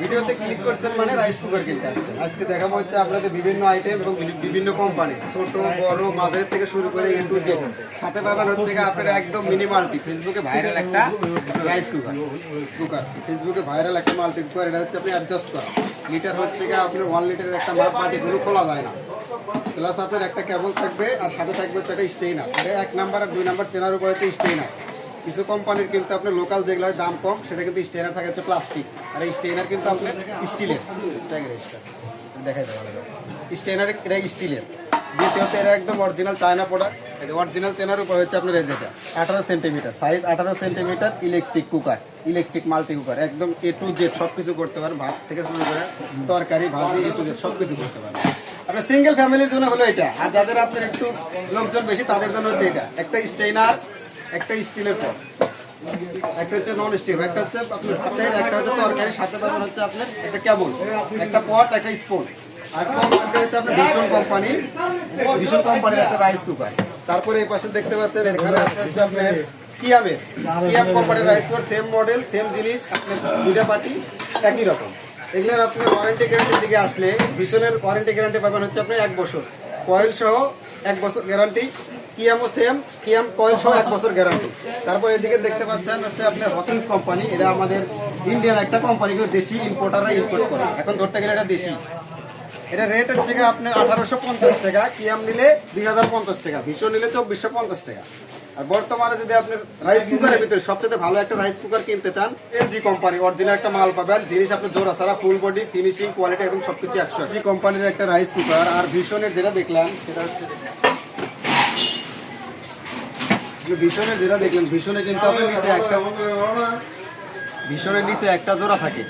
ভিডিওতে ক্লিক করছেন মানে রাইস কুকার কিনতে আসছেন। আজকে দেখাবো হচ্ছে আপনাদের বিভিন্ন আইটেম এবং বিভিন্ন কোম্পানি ছোট, বড়, মাঝের থেকে শুরু করে এ টু জেড সাথে পাবেন হচ্ছে আপনার একদম মিনিমালটি ফেসবুকে ভাইরাল একটা রাইস কুকার কুকার ফেসবুকে ভাইরাল একটা মাল্টি কুকার এটা হচ্ছে আপনি অ্যাডজাস্ট করা। লিটার হচ্ছে আপনার ওয়ান লিটারের একটা মাপ মাটি কোনো খোলা যায় না। প্লাস আপনার একটা কেবল থাকবে আর সাথে থাকবে হচ্ছে একটা স্টেইনার এক নাম্বার আর দুই নাম্বার চেনার উপরে হচ্ছে স্টেইনার কিছু কোম্পানির কিন্তু আপনার লোকাল যেগুলো দাম কম, সেটা কিন্তু স্টেনার থাকে হচ্ছে প্লাস্টিক আর এই স্টেনার কিন্তু আপনার স্টিলের দেখা যাবে স্টেনার এটা স্টিলের দ্বিতীয়ত এটা একদম অরিজিনাল চায়না প্রোডাক্ট অরিজিনাল চেনার উপর হচ্ছে আপনার এই যেটা আঠারো সেন্টিমিটার সাইজ আঠারো centimetre electric cooker electric multi cooker একদম এ টু জেড সব কিছু করতে পারেন। ভাত থেকে শুরু করে তরকারি, ভাজি এ টু জেড সব কিছু করতে পারেন। আপনার সিঙ্গেল ফ্যামিলির জন্য হলো এটা। আর যাদের আপনার একটু লোকজন বেশি, তাদের জন্য হচ্ছে এটা। একটা স্টেইনার একটা স্টিলের পট একটা হচ্ছে নন স্টিল একটা হচ্ছে আপনার হাতের একটা হচ্ছে তরকারি, সাথে পাবেন হচ্ছে আপনার একটা কেবল, একটা পট, একটা স্পুন আর একটা হচ্ছে আপনার ভীষণ কোম্পানি ভীষণ কোম্পানির একটা রাইস কুকার তারপরে এই পাশে দেখতে পাচ্ছেন এখানে হচ্ছে আপনার কিয়ামের কিয়াম কোম্পানির rice cooker same model same জিনিস, আপনার দুইটা পার্টি একই রকম। এগুলোর আপনার ওয়ারেন্টি গ্যারান্টির দিকে আসলে ভীষণের ওয়ারেন্টি গ্যারান্টি পাবেন হচ্ছে আপনার এক বছর। কয়েল সহ এক বছর গ্যারান্টি কিয়ামও সেম কিয়াম কয়েল সহ এক বছর গ্যারান্টি তারপর এদিকে দেখতে পাচ্ছেন হচ্ছে আপনার হকিংস কোম্পানি এটা আমাদের ইন্ডিয়ান একটা কোম্পানি কিন্তু দেশি ইম্পোর্টাররা ইম্পোর্ট করে। এখন ধরতে গেলে এটা দেশি। এটা রেট হচ্ছে আপনার আঠারোশো পঞ্চাশ টাকা, কিয়াম নিলে দুই হাজার পঞ্চাশ টাকা, ভীষণ নিলে চব্বিশশো পঞ্চাশ টাকা। আর বর্তমানে যদি আপনার রাইস কুকারের ভিতরে সবচেয়ে ভালো একটা রাইস কুকার কিনতে চান এলজি কোম্পানি অরিজিনাল একটা মাল পাবেন, জিনিস আপনার জোড়া সারা ফুল বডি ফিনিশিং কোয়ালিটি এবং সবকিছু একশো। জি কোম্পানির একটা রাইস কুকার আর ভীষণের যেটা দেখলাম, সেটা হচ্ছে ভীষণের যেটা দেখলেন, ভীষণে কিন্তু আপনার নিচে একটা ভীষণের নিচে একটা জোড়া থাকে।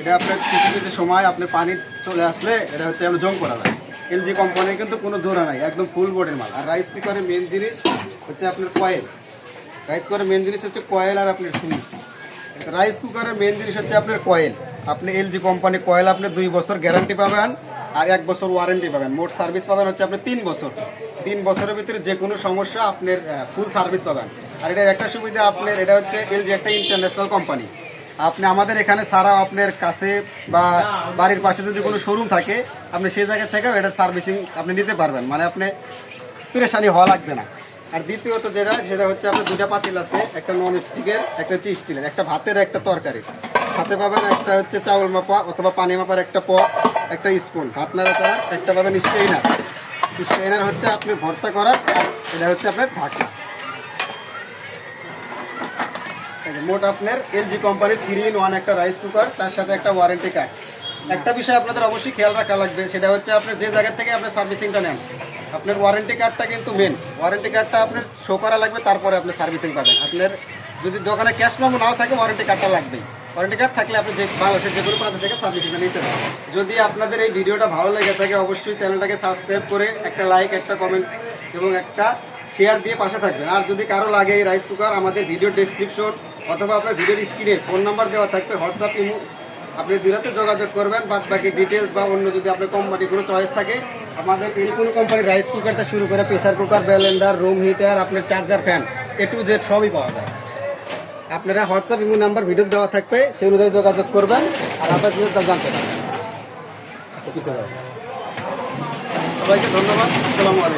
এটা আপনার কিছু কিছু সময় আপনার পানি চলে আসলে এটা হচ্ছে আমরা জং করা যায়। এলজি কোম্পানির কিন্তু কোনো জোড়া নাই, একদম ফুল বোর্ডের মাল। আর রাইস কুকারের মেন জিনিস হচ্ছে আপনার কয়েল রাইস কুকারের মেন জিনিস হচ্ছে কয়েল আর আপনার সুইচ রাইস কুকারের মেন জিনিস হচ্ছে আপনার কয়েল আপনি এলজি কোম্পানি কয়েল আপনি দুই বছর গ্যারান্টি পাবেন। আর এক বছর ওয়ারেন্টি পাবেন। মোট সার্ভিস পাবেন হচ্ছে আপনি তিন বছর। তিন বছরের ভিতরে যে কোনো সমস্যা আপনার ফুল সার্ভিস পাবেন। আর এটার একটা সুবিধা আপনার, এটা হচ্ছে এলজি একটা ইন্টারন্যাশনাল কোম্পানি আপনি আমাদের এখানে ছাড়াও আপনার কাছে বা বাড়ির পাশে যদি কোনো শোরুম থাকে, আপনি সেই জায়গা থেকেও এটার সার্ভিসিং আপনি নিতে পারবেন। মানে আপনি পেরেশানি হওয়া লাগবে না। আর দ্বিতীয়ত যেটা, সেটা হচ্ছে আপনার দুটা পাতিল আছে, একটা নন স্টিকের একটা হচ্ছে স্টিলের একটা ভাতের, একটা তরকারি সাথে পাবেন একটা হচ্ছে চাউল মাপা অথবা পানি মাপার একটা পট একটা স্পুন ভাত নাড়া চাড়া একটা পাবেন স্টেইনার স্টেইনার হচ্ছে আপনি ভর্তা করার এটা হচ্ছে আপনার ঢাকা। মোট আপনার এলজি কোম্পানির থ্রি ইন ওয়ান একটা রাইস কুকার, তার সাথে একটা ওয়ারেন্টি কার্ড একটা বিষয় আপনাদের অবশ্যই খেয়াল রাখা লাগবে, সেটা হচ্ছে আপনি যে জায়গা থেকে আপনি সার্ভিসিংটা নেন, আপনার ওয়ারেন্টি কার্ডটা কিন্তু মেন ওয়ারেন্টি কার্ডটা আপনার শো করা লাগবে, তারপরে আপনি সার্ভিসিং পাবেন। আপনার যদি দোকানে ক্যাশ মেমো নাও থাকে ওয়ারেন্টি কার্ডটা লাগবেই। ওয়ারেন্টি কার্ড থাকলে আপনি যে বাংলাদেশের যে কোনো প্রান্ত থেকে সার্ভিসিংটা নিতে পারেন। যদি আপনাদের এই ভিডিওটা ভালো লেগে থাকে, অবশ্যই চ্যানেলটাকে সাবস্ক্রাইব করে একটা লাইক একটা কমেন্ট এবং একটা শেয়ার দিয়ে পাশে থাকবেন। আর যদি কারও লাগে এই রাইস কুকার আমাদের ভিডিও ডেসক্রিপশন অথবা আপনার ভিডিওর স্ক্রিনে ফোন নাম্বার দেওয়া থাকবে হোয়াটসঅ্যাপ ইমো আপনি দুরাতে যোগাযোগ করবেন বাদ বাকি ডিটেলস বা অন্য যদি আপনার কোম্পানির কোনো চয়েস থাকে, আমাদের এই কোনো কোম্পানির রাইস কুকারটা শুরু করে pressure cooker blender room heater আপনার charger fan A to Z সবই পাওয়া যায়। আপনারা হোয়াটসঅ্যাপ ইমো নাম্বার ভিডিও দেওয়া থাকবে সেই অনুযায়ী যোগাযোগ করবেন আর আপনার তা জানতে পারবেন। আচ্ছা পিছিয়ে সবাইকে ধন্যবাদ। আসসালামু আলাইকুম।